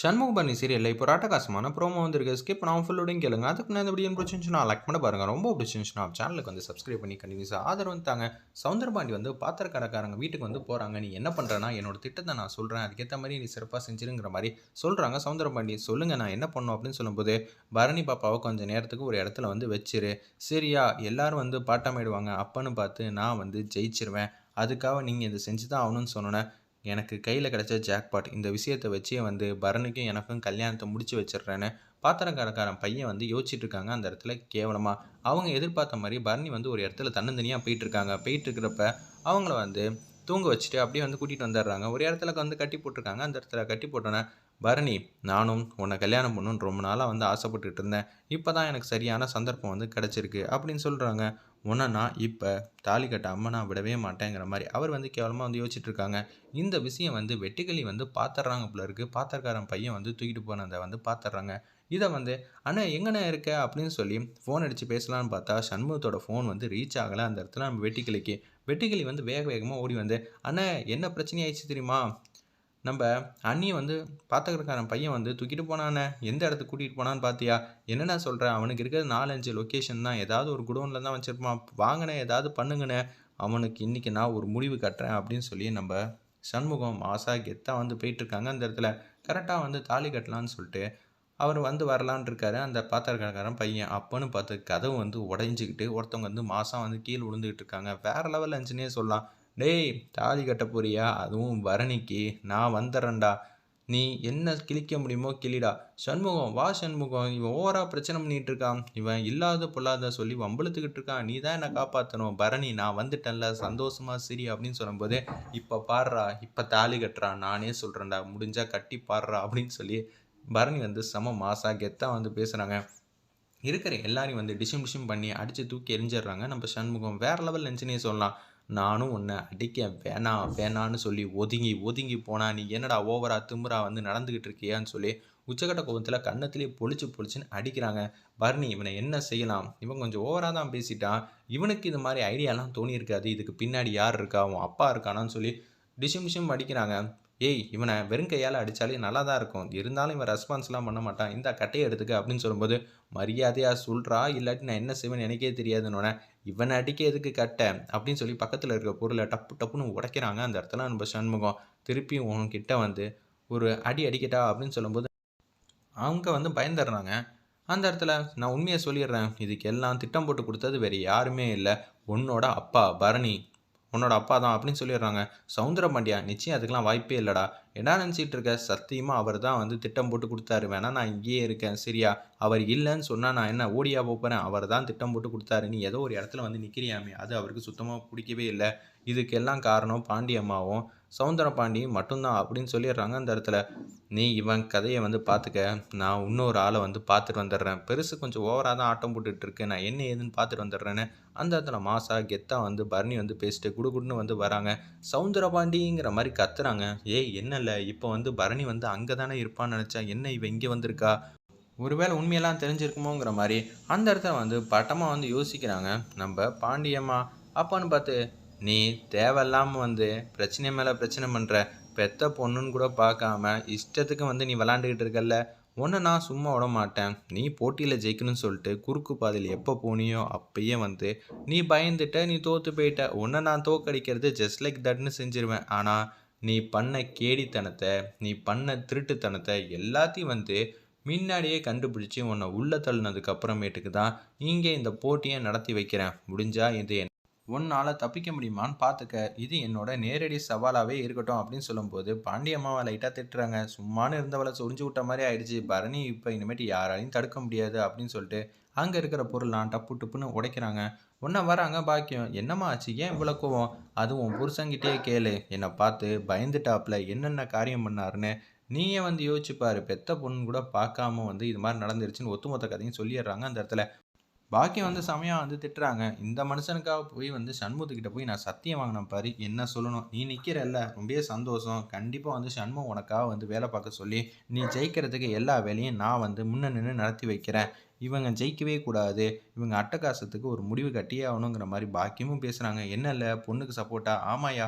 சண்முகபரணி சீரியலில் இப்போ ராட்டகாசமான ப்ரோமோ வந்திருக்கு. ஸ்கிப் பண்ணாமல் ஃபுல்லோடையும் கேளுங்க. அதுக்கு நான் இந்த வீடியோ பிடிச்சிருந்துச்சுன்னா லைக் பண்ண பாருங்க. ரொம்ப பிடிச்சிருந்துச்சுன்னா சேனலுக்கு வந்து சப்ஸ்கிரைப் பண்ணி கண்டினியூஸாக ஆதரவு வந்துட்டாங்க சவுந்தரபாண்டி வந்து பாத்திரக்காரக்காரங்க வீட்டுக்கு வந்து போகிறாங்க நீ என்ன பண்ணுறேன்னா என்னோட திட்டத்தை நான் சொல்கிறேன் அதுக்கேற்ற மாதிரி நீ சிறப்பாக செஞ்சிருங்கிற மாதிரி சொல்கிறாங்க சவுந்தரபாண்டி சொல்லுங்கள் நான் என்ன பண்ணும் அப்படின்னு சொல்லும்போது பரணி பாப்பாவை கொஞ்சம் நேரத்துக்கு ஒரு இடத்துல வந்து வச்சிரு. சரியா எல்லாரும் வந்து பாட்டமாயிடுவாங்க. அப்பன்னு பார்த்து நான் வந்து ஜெயிச்சிருவேன். அதுக்காக நீங்கள் இதை செஞ்சு தான் ஆகணும்னு சொன்னோன்னே எனக்கு கையில் கிடச்ச ஜாக்பாட் இந்த விஷயத்தை வச்சே வந்து பரனுக்கும் எனக்கும் கல்யாணத்தை முடிச்சு வச்சிடுறேன்னு பாத்திரக்காரக்காரன் பையன் வந்து யோசிச்சுட்டு இருக்காங்க அந்த இடத்துல கேவலமாக அவங்க எதிர்பார்த்த மாதிரி பரணி வந்து ஒரு இடத்துல தன்னந்தனியாக போயிட்டு இருக்காங்க. போயிட்டு இருக்கிறப்ப அவங்கள வந்து தூங்க வச்சுட்டு அப்படியே வந்து கூட்டிகிட்டு வந்துடுறாங்க. ஒரு இடத்துல வந்து கட்டி போட்டிருக்காங்க. அந்த இடத்துல கட்டி போட்டோன்னே பரணி நானும் உன்னை கல்யாணம் பண்ணணும்னு ரொம்ப நாளாக வந்து ஆசைப்பட்டுக்கிட்டு இருந்தேன். இப்போ தான் எனக்கு சரியான சந்தர்ப்பம் வந்து கிடச்சிருக்கு அப்படின்னு சொல்கிறாங்க உன்னை நான் இப்போ தாலி கட்ட நான் விடவே மாட்டேங்கிற மாதிரி அவர் வந்து கேவலமாக வந்து யோசிச்சுட்டு இருக்காங்க இந்த விஷயம் வந்து வெட்டுக்கிளி வந்து பார்த்துட்றாங்க போல இருக்குது பாத்திரக்காரன் பையன் வந்து தூக்கிட்டு போனதை வந்து பார்த்துட்றாங்க இதை வந்து அண்ணா எங்கண்ணே இருக்க? அப்படின்னு சொல்லி ஃபோன் அடித்து பேசலான்னு பார்த்தா சண்முகத்தோட ஃபோன் வந்து ரீச் ஆகலை. அந்த இடத்துல நம்ம வெட்டிக்கிளிக்கு. வெட்டிக்கிளி வந்து வேக வேகமாக ஓடி வந்து அண்ணா என்ன பிரச்சனை ஆயிடுச்சு தெரியுமா? நம்ம அண்ணியை வந்து பாத்திரக்காரன் பையன் வந்து தூக்கிட்டு போனானே எந்த இடத்துக்கு கூட்டிகிட்டு போனான்னு பார்த்தியா என்னென்ன சொல்கிறேன் அவனுக்கு இருக்கிற நாலஞ்சு லொக்கேஷன் தான். ஏதாவது ஒரு குடோனில் தான் வச்சுருப்பான். வாங்கினேன் ஏதாவது பண்ணுங்கண்ணே. அவனுக்கு இன்றைக்கி நான் ஒரு முடிவு கட்டுறேன் அப்படின்னு சொல்லி நம்ம சண்முகம் ஆசா கெத்தாக வந்து போயிட்டுருக்காங்க அந்த இடத்துல. கரெக்டாக வந்து தாலி கட்டலான்னு சொல்லிட்டு அவர் வந்து வரலான் இருக்காரு அந்த பாத்திரக்காரன் பையன். அப்போன்னு பார்த்து கதவு வந்து உடைஞ்சிக்கிட்டு ஒருத்தவங்க வந்து மாதம் வந்து கீழே விழுந்துக்கிட்டு இருக்காங்க. வேறு லெவல் இருந்துச்சுன்னே சொல்லலாம். டேய் தாலி கட்ட போறியா? அதுவும் பரணிக்கு. நான் வந்துடுறேன்டா நீ என்ன கிழிக்க முடியுமோ கிளிடா சண்முகம் வா சண்முகம். இவன் ஓவரா பிரச்சனை பண்ணிட்டு இருக்கான். இவன் இல்லாத பொல்லாத சொல்லி வம்பளத்துக்கிட்டு இருக்கான். நீ தான் என்னை காப்பாற்றணும் பரணி நான் வந்துட்டேன்ல. சந்தோஷமா சரி அப்படின்னு சொல்லும்போது இப்போ பாடுறா இப்போ தாலி கட்டுறா. நானே சொல்கிறேன்டா முடிஞ்சா கட்டி பாடுறா அப்படின்னு சொல்லி பரணி வந்து செம மாசா கெத்தா வந்து பேசுகிறாங்க இருக்கிற எல்லாரையும் வந்து டிஷம் டிஷம் பண்ணி அடித்து தூக்கி எரிஞ்சிடுறாங்க. நம்ம சண்முகம் வேற லெவல் நினச்சினே சொல்லலாம். நானும் உன்னை அடிக்க வேணாம் வேணான்னு சொல்லி ஒதுங்கி ஒதுங்கி போனா நீ என்னடா ஓவரா திமுறா வந்து நடந்துக்கிட்டு இருக்கியான்னு சொல்லி உச்சக்கட்ட கோபத்தில் கன்னத்திலே பொழிச்சு பொழிச்சுன்னு அடிக்கிறாங்க. பர்னி இவனை என்ன செய்யலாம்? இவன் கொஞ்சம் ஓவராக தான் பேசிட்டான். இவனுக்கு இது மாதிரி ஐடியாலாம் தோணியிருக்காது. இதுக்கு பின்னாடி யார் இருக்கா? அவன் அப்பா இருக்கானான்னு சொல்லி டிஷிம் டிஷிம் அடிக்கிறாங்க. ஏய் இவனை வெறும் கையால் அடித்தாலே நல்லா தான் இருக்கும். இருந்தாலும் இவன் ரெஸ்பான்ஸ்லாம் பண்ண மாட்டான். இந்த கட்டையை எடுத்துக்க அப்படின்னு சொல்லும்போது மரியாதையாக சொல்கிறா இல்லாட்டி நான் என்ன செய்வேன் எனக்கே தெரியாதுன்னு இவனை அடிக்க எதுக்கு கட்டை? அப்படின்னு சொல்லி பக்கத்தில் இருக்க பொருளை டப்பு டப்புன்னு உடைக்கிறாங்க அந்த இடத்துல நம்ம சண்முகம். திருப்பியும் உன்கிட்ட வந்து ஒரு அடி அடிக்கட்டா? அப்படின்னு சொல்லும்போது அவங்க வந்து பயந்துடுறாங்க. அந்த இடத்துல நான் உண்மையை சொல்லிடுறேன். இதுக்கு எல்லாம் திட்டம் போட்டு கொடுத்தது வேறு யாருமே இல்லை. உன்னோட அப்பா பரணி. உன்னோட அப்பா தான் அப்படின்னு சொல்லிடுறாங்க. சவுந்தர பாண்டியா நிச்சயம் அதுக்கெலாம் வாய்ப்பே இல்லைடா. என்ன நினச்சிட்டு இருக்க? சத்தியமாக அவர் தான் வந்து திட்டம் போட்டு கொடுத்தாரு. வேணா நான் இங்கேயே இருக்கேன். சரியா? அவர் இல்லைன்னு சொன்னால் நான் என்ன ஓடியா போகிறேன் அவர் தான் திட்டம் போட்டு கொடுத்தாரு. நீ ஏதோ ஒரு இடத்துல வந்து நிற்கிறியாமே அது அவருக்கு சுத்தமாக பிடிக்கவே இல்லை. இதுக்கெல்லாம் காரணம் பாண்டியம்மாவும் சவுந்தர பாண்டியும் மட்டும்தான் அப்படின்னு சொல்லிடுறாங்க அந்த இடத்துல. நீ இவன் கதையை வந்து பார்த்துக்க. நான் இன்னொரு ஆளை வந்து பார்த்துட்டு வந்துடுறேன். பெருசு கொஞ்சம் ஓவராக தான் ஆட்டம் போட்டுட்ருக்கு நான் என்ன ஏதுன்னு பார்த்துட்டு வந்துடுறேன்னு அந்த இடத்துல மாசா கெத்தா வந்து பரணி வந்து பேசிட்டு குடுகுடுன்னு வந்து வராங்க. சவுந்தரபாண்டிங்கிற மாதிரி கத்துறாங்க. ஏய் என்ன இல்லை இப்போ வந்து பரணி வந்து அங்கே தானே இருப்பான்னு நினச்சா என்ன இவன் இங்கே வந்திருக்கா? ஒருவேளை உண்மையெல்லாம் தெரிஞ்சிருக்குமோங்கிற மாதிரி அந்த இடத்துல வந்து பட்டமாக வந்து யோசிக்கிறாங்க. நம்ம பாண்டியம்மா அப்பான்னு பார்த்து நீ தேவையில்லாமல் வந்து பிரச்சனை மேலே பிரச்சனை பண்ணுற பெத்த பொண்ணுன்னு கூட பார்க்காம இஷ்டத்துக்கு வந்து நீ விளாண்டுக்கிட்டு இருக்கல்ல உன்னை நான் சும்மா விட மாட்டேன். நீ போட்டியில் ஜெயிக்கணும்னு சொல்லிட்டு குறுக்கு பாதையில் எப்போ போனியோ அப்பயே வந்து நீ பயந்துட்ட நீ தோற்று போயிட்ட. உன்னை நான் தோக்கடிக்கிறது ஜஸ்ட் லைக் தட்னு செஞ்சிருவேன். ஆனால் நீ பண்ண கேடித்தனத்தை நீ பண்ண திருட்டுத்தனத்தை எல்லாத்தையும் வந்து முன்னாடியே கண்டுபிடிச்சி உன்னை உள்ள தள்ளினதுக்கு அப்புறமேட்டுக்கு தான் இங்கே இந்த போட்டியை நடத்தி வைக்கிறேன். முடிஞ்சா இது உன்னால் தப்பிக்க முடியுமான்னு பார்த்துக்க இது என்னோட நேரடி சவாலாகவே இருக்கட்டும் அப்படின்னு சொல்லும்போது பாண்டியம்மாவை லைட்டாக திட்டுறாங்க. சும்மானு இருந்தவளை சொரிஞ்சு விட்ட மாதிரி ஆயிடுச்சு. பரணி இப்போ இனிமேட்டு யாராலையும் தடுக்க முடியாது அப்படின்னு சொல்லிட்டு அங்கே இருக்கிற பொருள்லாம் டப்பு டப்புன்னு உடைக்கிறாங்க. ஒன்றா வராங்க பாக்கியம். என்னம்மா ஆச்சு? ஏன் இவ்வளோ கோவம்? அதுவும் புருஷங்கிட்டே கேளு. என்னை பார்த்து பயந்துட்டாப்புல என்னென்ன காரியம் பண்ணாருன்னு நீயே வந்து யோசிச்சுப்பாரு. பெத்த பொண்ணு கூட பார்க்காம வந்து இது மாதிரி நடந்துருச்சுன்னு ஒத்துமொத்த கதையும் சொல்லிடுறாங்க அந்த இடத்துல. பாக்கியம் வந்து செமையாக வந்து திட்டுறாங்க. இந்த மனுஷனுக்காக போய் வந்து சண்முகத்துக்கிட்ட போய் நான் சத்தியம் வாங்கினேன் பாரு என்ன சொல்லணும்? நீ நிற்கிறல்ல ரொம்பவே சந்தோஷம். கண்டிப்பாக வந்து சண்முகம் உனக்காக வந்து வேலை பார்க்க சொல்லி நீ ஜெயிக்கிறதுக்கு எல்லா வேலையும் நான் வந்து முன்ன நின்று நடத்தி வைக்கிறேன். இவங்க ஜெயிக்கவே கூடாது. இவங்க அட்டகாசத்துக்கு ஒரு முடிவு கட்டியே ஆகணுங்கிற மாதிரி பாக்கியமும் பேசுகிறாங்க என்ன இல்லை பொண்ணுக்கு சப்போர்ட்டா ஆமாயா